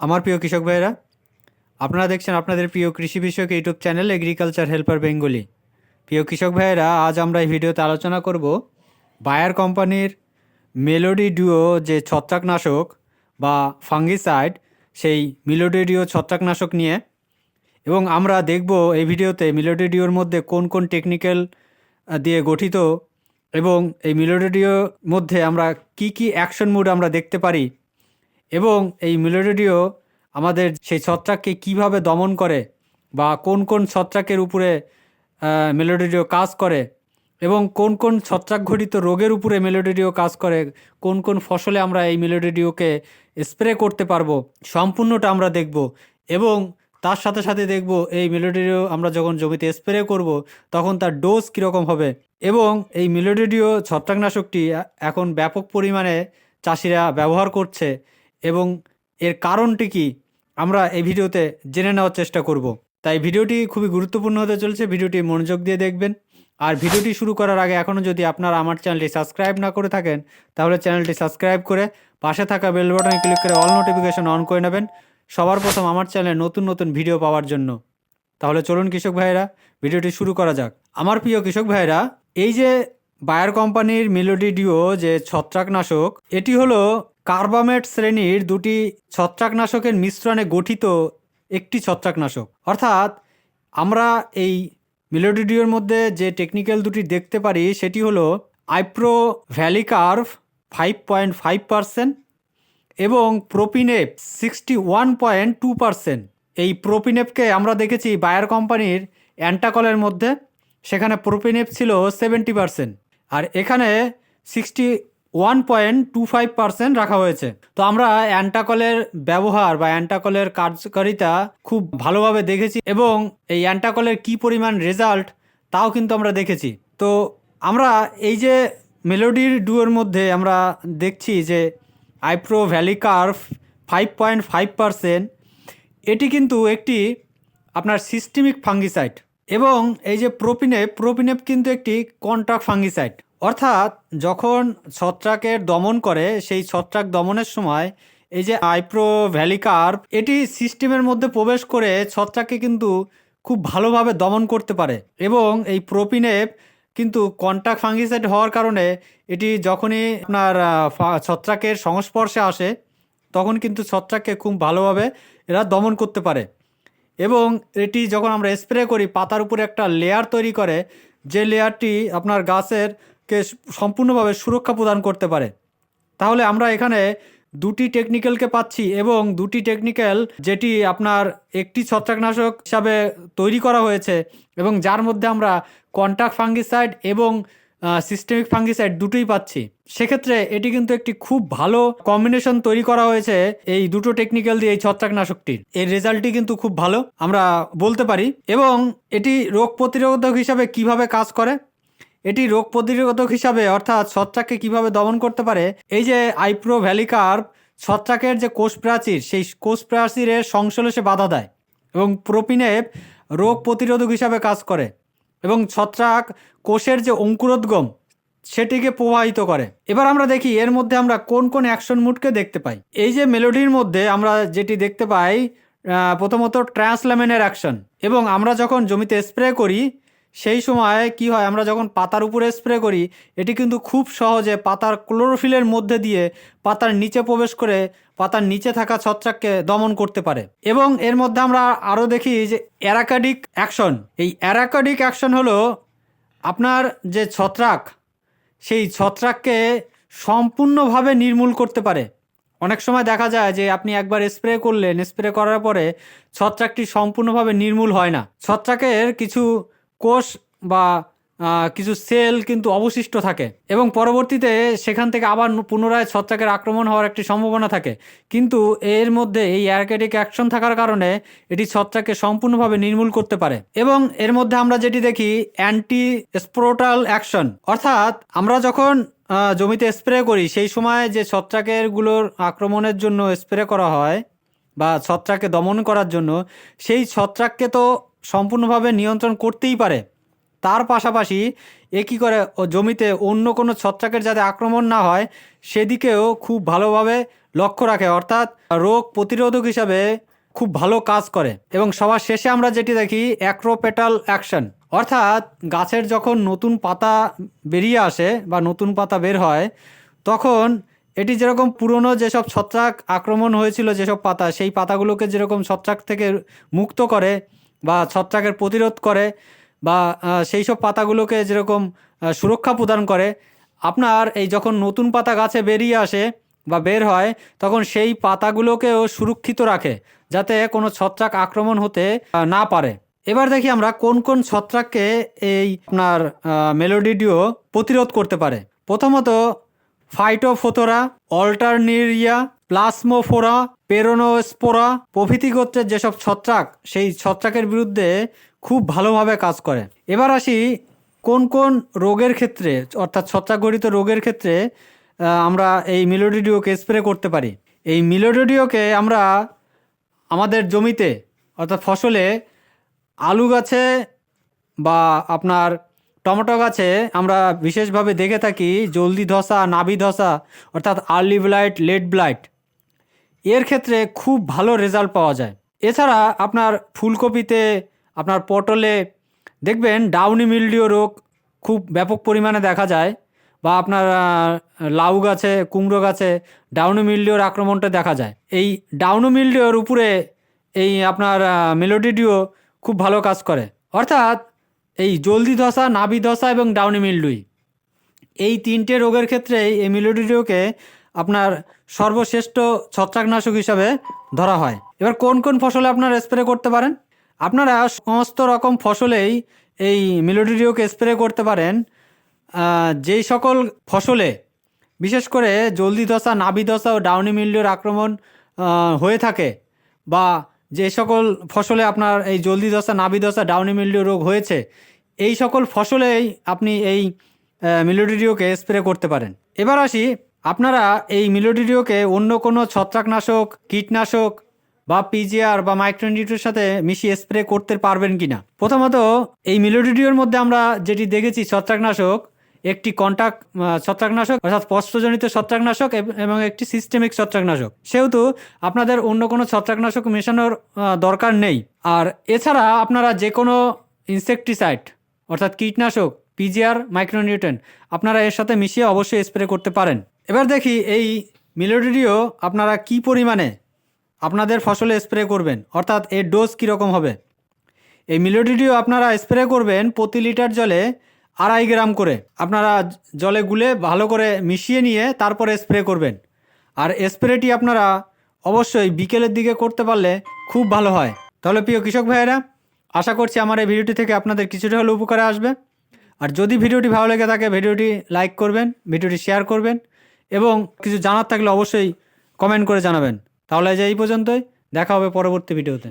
আমার প্রিয় কৃষক ভাইয়েরা, আপনারা দেখছেন আপনাদের প্রিয় কৃষি বিষয়ক YouTube channel agriculture helper Bengali প্রিয় কৃষক ভাইয়েরা, আজ আমরা এই ভিডিওতে আলোচনা করব বায়ার কোম্পানির মেলোডি ডুও যে ছত্রাকনাশক বা ফাঙ্গিসাইড সেই মেলোডি ডিও ছত্রাকনাশক নিয়ে। এবং আমরা দেখব এই ভিডিওতে মিলোডি ডিওর মধ্যে কোন কোন টেকনিক্যাল দিয়ে গঠিত। এবং এই মিলোডি ডিওর মধ্যে আমরা কি কি অ্যাকশন মুড আমরা দেখতে পারি এবং এই মিলোডিও আমাদের সেই ছত্রাককে কীভাবে দমন করে বা কোন কোন ছত্রাকের উপরে মেলোডিডিও কাজ করে এবং কোন কোন ছত্রাক ঘটিত রোগের উপরে মেলোডিডিও কাজ করে, কোন কোন ফসলে আমরা এই মেলোডিডিওকে স্প্রে করতে পারব, সম্পূর্ণটা আমরা দেখব এবং তার সাথে সাথে দেখব এই মেলোডিডিও আমরা যখন জমিতে স্প্রে করব তখন তার ডোজ কীরকম হবে এবং এই মেলোডিডিও ছত্রাকনাশকটি এখন ব্যাপক পরিমাণে চাষিরা ব্যবহার করছে এবং এর কারণটি কি আমরা এই ভিডিওতে জেনে নেওয়ার চেষ্টা করব। তাই ভিডিওটি খুবই গুরুত্বপূর্ণ হতে চলেছে। ভিডিওটি মনোযোগ দিয়ে দেখবেন। আর ভিডিওটি শুরু করার আগে এখনও যদি আপনারা আমার চ্যানেলটি সাবস্ক্রাইব না করে থাকেন, তাহলে চ্যানেলটি সাবস্ক্রাইব করে পাশে থাকা বেল বাটনে ক্লিক করে অল নোটিফিকেশন অন করে নেবেন সবার প্রথম আমার চ্যানেলে নতুন নতুন ভিডিও পাওয়ার জন্য। তাহলে চলুন কৃষক ভাইয়েরা, ভিডিওটি শুরু করা যাক। আমার প্রিয় কৃষক ভাইয়েরা, এই যে বায়ার কোম্পানির মেলোডি ডিও যে ছত্রাকনাশক, এটি হলো কার্বামেট শ্রেণির দুটি ছত্রাকনাশকের মিশ্রণে গঠিত একটি ছত্রাকনাশক। অর্থাৎ, আমরা এই মিলোডিডিওর মধ্যে যে টেকনিক্যাল দুটি দেখতে পারি, সেটি হলো iprovalicarb five point five percent এবং propineb sixty one point two percent এই প্রোপিনেপকে আমরা দেখেছি বায়ার কোম্পানির অ্যান্টাকলের মধ্যে। সেখানে প্রোপিনেপ ছিল সেভেন্টি পারসেন্ট আর এখানে sixty one point two five percent রাখা হয়েছে। তো আমরা অ্যান্টাকলের ব্যবহার বা অ্যান্টাকলের কার্যকারিতা খুব ভালোভাবে দেখেছি এবং এই অ্যান্টাকলের কি পরিমাণ রেজাল্ট তাও কিন্তু আমরা দেখেছি। তো আমরা এই যে মেলোডির ডুয়ের মধ্যে আমরা দেখছি যে iprovalicarb five point five percent এটি কিন্তু একটি আপনার সিস্টেমিক ফাঙ্গিসাইড এবং এই যে প্রোপিনেপ প্রোপিনেপ কিন্তু একটি কন্ট্রাক্ট ফাঙ্গিসাইড অর্থাৎ যখন ছত্রাকের দমন করে, সেই ছত্রাক দমনের সময় এই যে আইপ্রো ভ্যালিকার এটি সিস্টেমের মধ্যে প্রবেশ করে ছত্রাককে কিন্তু খুব ভালোভাবে দমন করতে পারে এবং এই প্রোপিনেপ কিন্তু কন্ট্যাক্ট ফাঙ্গিসাইড হওয়ার কারণে এটি যখনই আপনার ছত্রাকের সংস্পর্শে আসে, তখন কিন্তু ছত্রাককে খুব ভালোভাবে এরা দমন করতে পারে। এবং এটি যখন আমরা স্প্রে করি, পাতার উপরে একটা লেয়ার তৈরি করে, যে লেয়ারটি আপনার গাছের কে সম্পূর্ণভাবে সুরক্ষা প্রদান করতে পারে। তাহলে আমরা এখানে দুটি টেকনিক্যালকে পাচ্ছি এবং দুটি টেকনিক্যাল যেটি আপনার একটি ছত্রাকনাশক হিসাবে তৈরি করা হয়েছে এবং যার মধ্যে আমরা কন্ট্যাক্ট ফাঙ্গিসাইড এবং সিস্টেমিক ফাঙ্গিসাইড দুটোই পাচ্ছি। সেক্ষেত্রে এটি কিন্তু একটি খুব ভালো কম্বিনেশন তৈরি করা হয়েছে এই দুটো টেকনিক্যাল দিয়ে এই ছত্রাকনাশকটির। এর রেজাল্টটি কিন্তু খুব ভালো, আমরা বলতে পারি। এবং এটি রোগ প্রতিরোধক হিসাবে কীভাবে কাজ করে? এটি রোগ প্রতিরোধক হিসাবে, অর্থাৎ ছত্রাককে কীভাবে দমন করতে পারে? এই যে আইপ্রো ভ্যালিকার ছত্রাকের যে কোষ প্রাচীর সেই কোষ প্রাচীরের সংশ্লেষে বাধা দেয় এবং প্রোপিনেপ রোগ প্রতিরোধক হিসাবে কাজ করে এবং ছত্রাক কোষের যে অঙ্কুরোদ্গম, সেটিকে প্রবাহিত করে। এবার আমরা দেখি এর মধ্যে আমরা কোন কোন অ্যাকশন মুডকে দেখতে পাই। এই যে মেলোডির মধ্যে আমরা যেটি দেখতে পাই প্রথমত ট্রান্সল্যামেনের অ্যাকশন এবং আমরা যখন জমিতে স্প্রে করি সেই সময় কি হয়, আমরা যখন পাতার উপরে স্প্রে করি, এটি কিন্তু খুব সহজে পাতার ক্লোরোফিলের মধ্যে দিয়ে পাতার নিচে প্রবেশ করে পাতার নিচে থাকা ছত্রাককে দমন করতে পারে। এবং এর মধ্যে আমরা আরও দেখি যে অ্যারাকাডিক অ্যাকশন। এই অ্যারাকাডিক অ্যাকশন হলো আপনার যে ছত্রাক, সেই ছত্রাককে সম্পূর্ণভাবে নির্মূল করতে পারে। অনেক সময় দেখা যায় যে আপনি একবার স্প্রে করলেন স্প্রে করার পরে ছত্রাকটি সম্পূর্ণভাবে নির্মূল হয় না। ছত্রাকের কিছু কোষ বা কিছু সেল কিন্তু অবশিষ্ট থাকে এবং পরবর্তীতে সেখান থেকে আবার পুনরায় ছত্রাকের আক্রমণ হওয়ার একটি সম্ভাবনা থাকে। কিন্তু এর মধ্যে এই অ্যারকেটিক অ্যাকশন থাকার কারণে এটি ছত্রাককে সম্পূর্ণভাবে নির্মূল করতে পারে। এবং এর মধ্যে আমরা যেটি দেখি অ্যান্টি স্প্রোটাল অ্যাকশন। অর্থাৎ আমরা যখন জমিতে স্প্রে করি, সেই সময় যে ছত্রাকেরগুলোর আক্রমণের জন্য স্প্রে করা হয় বা ছত্রাককে দমন করার জন্য, সেই ছত্রাককে তো সম্পূর্ণভাবে নিয়ন্ত্রণ করতেই পারে। তার পাশাপাশি এ কী করে জমিতে অন্য কোনো ছত্রাকের যাতে আক্রমণ না হয়, সেদিকেও খুব ভালোভাবে লক্ষ্য রাখে। অর্থাৎ রোগ প্রতিরোধক হিসাবে খুব ভালো কাজ করে। এবং সবার শেষে আমরা যেটি দেখি অ্যাক্রোপেটাল অ্যাকশন অর্থাৎ গাছের যখন নতুন পাতা বেরিয়ে আসে বা নতুন পাতা বের হয়, তখন এটি যেরকম পুরনো যেসব ছত্রাক আক্রমণ হয়েছিল যেসব পাতা, সেই পাতাগুলোকে যেরকম ছত্রাক থেকে মুক্ত করে বা ছত্রাকের প্রতিরোধ করে বা সেই সব পাতাগুলোকে যেরকম সুরক্ষা প্রদান করে, আপনার এই যখন নতুন পাতা গাছে বেরিয়ে আসে বা বের হয়, তখন সেই পাতাগুলোকেও সুরক্ষিত রাখে, যাতে কোনো ছত্রাক আক্রমণ হতে না পারে। এবার দেখি আমরা কোন কোন ছত্রাককে এই আপনার মেলোডিডিও প্রতিরোধ করতে পারে। প্রথমত ফাইটোফোথোরা, অল্টারনিরিয়া প্লাসমোফোরা, পেরোনোস্পোরা প্রভৃতি গোত্রের যেসব ছত্রাক, সেই ছত্রাকের বিরুদ্ধে খুব ভালোভাবে কাজ করে। এবার আসি কোন কোন রোগের ক্ষেত্রে, অর্থাৎ ছত্রাকঘটিত রোগের ক্ষেত্রে আমরা এই মিলোডিডিওকে স্প্রে করতে পারি। এই মিলোডিডিওকে আমরা আমাদের জমিতে, অর্থাৎ ফসলে আলু গাছে বা আপনার টমেটো গাছে আমরা বিশেষভাবে দেখে থাকি জলদি ধসা নাভি ধসা, অর্থাৎ আর্লি ব্লাইট লেট ব্লাইট এর ক্ষেত্রে খুব ভালো রেজাল্ট পাওয়া যায়। এছাড়া আপনার ফুলকপিতে, আপনার পটলে, দেখবেন ডাউনি মিলডিও রোগ খুব ব্যাপক পরিমাণে দেখা যায় বা আপনার লাউ গাছে, কুমড়ো গাছে ডাউনি মিলডিওর আক্রমণটা দেখা যায়। এই ডাউনি মিলডিওর উপরে এই আপনার মেলোডিডিও খুব ভালো কাজ করে। অর্থাৎ এই জলদি ধসা নাভি ধসা এবং ডাউনি মিলডুই এই তিনটে রোগের ক্ষেত্রে এই মিলোডিডিওকে আপনার সর্বশ্রেষ্ঠ ছত্রাকনাশক হিসাবে ধরা হয়। এবার কোন কোন ফসলে আপনারা স্প্রে করতে পারেন? আপনারা সমস্ত রকম ফসলেই এই মিলোডিডিওকে স্প্রে করতে পারেন। যেই সকল ফসলে, বিশেষ করে জলদি দশা নাভি দশা ও ডাউনি মিল্ডিওর আক্রমণ হয়ে থাকে বা যে সকল ফসলে আপনার এই জলদি দশা নাভি দশা ডাউনি মিল্ডিও রোগ হয়েছে, এই সকল ফসলেই আপনি এই মিলোডিডিওকে স্প্রে করতে পারেন। এবার আসি আপনারা এই মিলোডিডিওকে অন্য কোনো ছত্রাকনাশক, কীটনাশক বা পিজিআর বা মাইক্রোনিউট্রের সাথে মিশিয়ে স্প্রে করতে পারবেন কি না প্রথমত, এই মিলোডিডিওর মধ্যে আমরা যেটি দেখেছি, ছত্রাকনাশক, একটি কন্টাক্ট ছত্রাকনাশক, অর্থাৎ স্পষ্টজনিত ছত্রাকনাশক এবং একটি সিস্টেমিক ছত্রাকনাশক। সেহেতু আপনাদের অন্য কোনো ছত্রাকনাশক মেশানোর দরকার নেই। আর এছাড়া আপনারা যে কোনো ইনসেকটিসাইড অর্থাৎ কীটনাশক পিজিআর মাইক্রোনিউট্রেন আপনারা এর সাথে মিশিয়ে অবশ্যই স্প্রে করতে পারেন। এবার দেখি এই মিলোডিডিও আপনারা কি পরিমাণে আপনাদের ফসলে স্প্রে করবেন? অর্থাৎ এর ডোজ কীরকম হবে? এই মিলোডিডিও আপনারা স্প্রে করবেন প্রতি লিটার জলে আড়াই গ্রাম করে। আপনারা জলে গুলে ভালো করে মিশিয়ে নিয়ে তারপরে স্প্রে করবেন। আর স্প্রেটি আপনারা অবশ্যই বিকেলের দিকে করতে পারলে খুব ভালো হয়। তাহলে প্রিয় কৃষক ভাইয়েরা, আশা করছি আমার এই ভিডিওটি থেকে আপনাদের কিছুটা হলেও উপকারে আসবে। আর যদি ভিডিওটি ভালো লেগে থাকে, ভিডিওটি লাইক করবেন, ভিডিওটি শেয়ার করবেন। এবং কিছু জানার থাকলে অবশ্যই কমেন্ট করে জানাবেন। তাহলে যে এই পর্যন্তই। দেখা হবে পরবর্তী ভিডিওতে